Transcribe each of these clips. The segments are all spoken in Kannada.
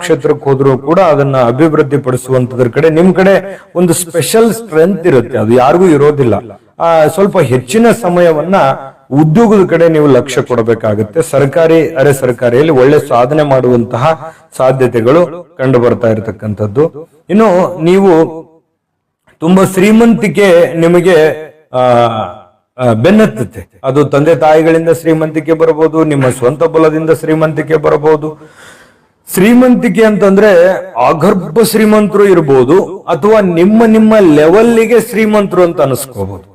ಕ್ಷೇತ್ರಕ್ಕೆ ಹೋದ್ರು ಕೂಡ ಅದನ್ನ ಅಭಿವೃದ್ಧಿ ಪಡಿಸುವಂತದ್ರ ಕಡೆ ನಿಮ್ ಕಡೆ ಒಂದು ಸ್ಪೆಷಲ್ ಸ್ಟ್ರೆಂತ್ ಇರುತ್ತೆ. ಅದು ಯಾರಿಗೂ ಇರೋದಿಲ್ಲ. ಆ, ಸ್ವಲ್ಪ ಹೆಚ್ಚಿನ ಸಮಯವನ್ನ ಉದ್ಯೋಗದ ಕಡೆ ನೀವು ಲಕ್ಷ್ಯ ಕೊಡಬೇಕಾಗುತ್ತೆ. ಸರ್ಕಾರಿ, ಅರೆ ಸರ್ಕಾರಿಯಲ್ಲಿ ಒಳ್ಳೆ ಸಾಧನೆ ಮಾಡುವಂತಹ ಸಾಧ್ಯತೆಗಳು ಕಂಡು ಬರ್ತಾ ಇರತಕ್ಕಂಥದ್ದು. ಇನ್ನು ನೀವು ತುಂಬಾ ಶ್ರೀಮಂತಿಕೆ ನಿಮಗೆ, ಆ ಬೆನ್ನತ್ತತೆ ಅದು ತಂದೆ ತಾಯಿಗಳಿಂದ ಶ್ರೀಮಂತಿಕೆ ಬರಬಹುದು, ನಿಮ್ಮ ಸ್ವಂತ ಬಲದಿಂದ ಶ್ರೀಮಂತಿಕೆ ಬರಬಹುದು. ಶ್ರೀಮಂತಿಕೆ ಅಂತಂದ್ರೆ ಅಗರ್ಭ ಶ್ರೀಮಂತರು ಇರಬಹುದು ಅಥವಾ ನಿಮ್ಮ ನಿಮ್ಮ ಲೆವೆಲ್ಗೆ ಶ್ರೀಮಂತರು ಅಂತ ಅನಿಸ್ಕೋಬಹುದು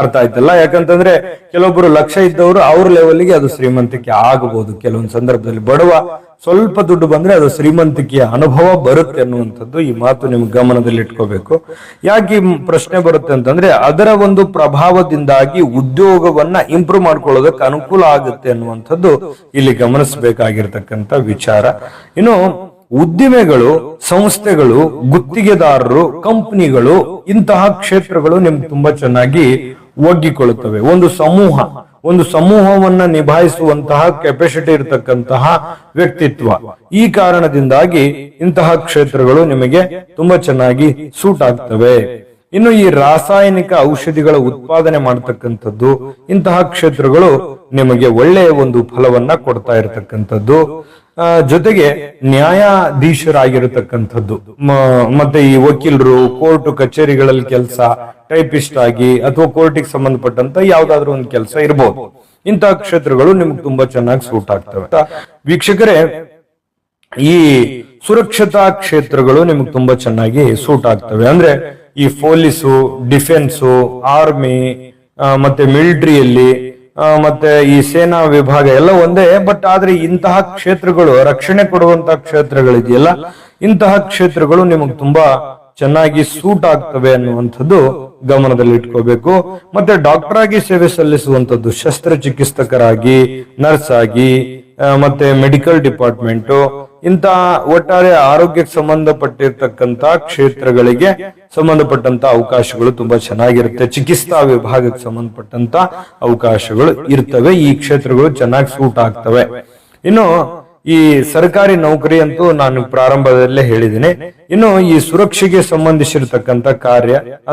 ಅರ್ಥ ಆಯ್ತಲ್ಲ? ಯಾಕಂತಂದ್ರೆ ಕೆಲವೊಬ್ಬರು ಲಕ್ಷ ಇದ್ದವರು ಅವ್ರ ಲೆವೆಲ್ಗೆ ಅದು ಶ್ರೀಮಂತಿಕೆ ಆಗಬಹುದು ಕೆಲವೊಂದು ಸಂದರ್ಭದಲ್ಲಿ ಬಡವ ಸ್ವಲ್ಪ ದುಡ್ಡು ಬಂದ್ರೆ ಅದು ಶ್ರೀಮಂತಿಕೆಯ ಅನುಭವ ಬರುತ್ತೆ ಅನ್ನುವಂಥದ್ದು ಈ ಮಾತು ನಿಮ್ಗೆ ಗಮನದಲ್ಲಿ ಇಟ್ಕೋಬೇಕು. ಯಾಕೆ ಪ್ರಶ್ನೆ ಬರುತ್ತೆ ಅಂತಂದ್ರೆ ಅದರ ಒಂದು ಪ್ರಭಾವದಿಂದಾಗಿ ಉದ್ಯೋಗವನ್ನ ಇಂಪ್ರೂವ್ ಮಾಡ್ಕೊಳ್ಳೋದಕ್ಕೆ ಅನುಕೂಲ ಆಗುತ್ತೆ ಅನ್ನುವಂಥದ್ದು ಇಲ್ಲಿ ಗಮನಿಸಬೇಕಾಗಿರ್ತಕ್ಕಂಥ ವಿಚಾರ. ಇನ್ನು ಉದ್ದಿಮೆಗಳು, ಸಂಸ್ಥೆಗಳು, ಗುತ್ತಿಗೆದಾರರು, ಕಂಪನಿಗಳು ಇಂತಹ ಕ್ಷೇತ್ರಗಳು ನಿಮ್ಗೆ ತುಂಬಾ ಚೆನ್ನಾಗಿ ಒಗ್ಗಿಕೊಳ್ಳುತ್ತವೆ. ಒಂದು ಸಮೂಹ, ಒಂದು ಸಮೂಹವನ್ನ ನಿಭಾಯಿಸುವಂತಹ ಕೆಪಾಸಿಟಿ ಇರತಕ್ಕಂತಹ ವ್ಯಕ್ತಿತ್ವ. ಈ ಕಾರಣದಿಂದಾಗಿ ಇಂತಹ ಕ್ಷೇತ್ರಗಳು ನಿಮಗೆ ತುಂಬಾ ಚೆನ್ನಾಗಿ ಸೂಟ್ ಆಗ್ತವೆ. ಇನ್ನು ಈ ರಾಸಾಯನಿಕ ಔಷಧಿಗಳ ಉತ್ಪಾದನೆ ಮಾಡತಕ್ಕಂಥದ್ದು, ಇಂತಹ ಕ್ಷೇತ್ರಗಳು ನಿಮಗೆ ಒಳ್ಳೆಯ ಒಂದು ಫಲವನ್ನ ಕೊಡ್ತಾ ಇರತಕ್ಕಂಥದ್ದು. ಜೊತೆಗೆ ನ್ಯಾಯಾಧೀಶರಾಗಿರತಕ್ಕಂಥದ್ದು. ಮತ್ತೆ ಈ ವಕೀಲರು ಕೋರ್ಟ್ ಕಚೇರಿಗಳಲ್ಲಿ ಕೆಲಸ, ಟೈಪಿಸ್ಟ್ ಆಗಿ ಅಥವಾ ಕೋರ್ಟಿಗೆ ಸಂಬಂಧಪಟ್ಟಂತ ಯಾವ್ದಾದ್ರು ಒಂದು ಕೆಲಸ ಇರಬಹುದು ಇಂತಹ ಕ್ಷೇತ್ರಗಳು ನಿಮ್ಗೆ ತುಂಬಾ ಚೆನ್ನಾಗಿ ಸೂಟ್ ಆಗ್ತವೆ. ವೀಕ್ಷಕರೇ, ಈ ಸುರಕ್ಷತಾ ಕ್ಷೇತ್ರಗಳು ನಿಮ್ಗೆ ತುಂಬಾ ಚೆನ್ನಾಗಿ ಸೂಟ್ ಆಗ್ತವೆ. ಅಂದ್ರೆ ಈ ಪೊಲೀಸು, ಡಿಫೆನ್ಸು, ಆರ್ಮಿ ಮತ್ತೆ ಮಿಲಿಟರಿಯಲ್ಲಿ ಮತ್ತೆ ಈ ಸೇನಾ ವಿಭಾಗ ಎಲ್ಲ ಒಂದೇ, ಬಟ್ ಆದ್ರೆ ಇಂತಹ ಕ್ಷೇತ್ರಗಳು, ರಕ್ಷಣೆ ಕೊಡುವಂತಹ ಕ್ಷೇತ್ರಗಳಿದೆಯಲ್ಲ, ಇಂತಹ ಕ್ಷೇತ್ರಗಳು ನಿಮಗೆ ತುಂಬಾ ಚೆನ್ನಾಗಿ ಸೂಟ್ ಆಗ್ತವೆ ಅನ್ನುವಂಥದ್ದು ಗಮನದಲ್ಲಿ ಇಟ್ಕೋಬೇಕು. ಮತ್ತೆ ಡಾಕ್ಟರ್ ಆಗಿ ಸೇವೆ ಸಲ್ಲಿಸುವಂತದ್ದು ಶಸ್ತ್ರಚಿಕಿತ್ಸಕರಾಗಿ ನರ್ಸ್ ಆಗಿ ಮತ್ತೆ ಮೆಡಿಕಲ್ ಡಿಪಾರ್ಟ್ಮೆಂಟ್ ಇಂತ ಒಟ್ಟಾರೆ ಆರೋಗ್ಯಕ್ಕೆ ಸಂಬಂಧಪಟ್ಟಿರ್ತಕ್ಕಂತ ಕ್ಷೇತ್ರಗಳಿಗೆ ಸಂಬಂಧಪಟ್ಟಂತ ಅವಕಾಶಗಳು ತುಂಬಾ ಚೆನ್ನಾಗಿರುತ್ತೆ. ಚಿಕಿತ್ಸಾ ವಿಭಾಗಕ್ಕೆ ಸಂಬಂಧಪಟ್ಟಂತ ಅವಕಾಶಗಳು ಇರ್ತವೆ. ಈ ಕ್ಷೇತ್ರಗಳು ಚೆನ್ನಾಗಿ ಸೂಟ್ ಆಗ್ತವೆ. ಇನ್ನು ಈ ಸರ್ಕಾರಿ ನೌಕರಿ ಅಂತೂ ನಾನು ಪ್ರಾರಂಭದಲ್ಲೇ ಹೇಳಿದ್ದೀನಿ. ಇನ್ನು ಈ ಸುರಕ್ಷೆಗೆ ಸಂಬಂಧಿಸಿರ್ತಕ್ಕಂತ ಕಾರ್ಯ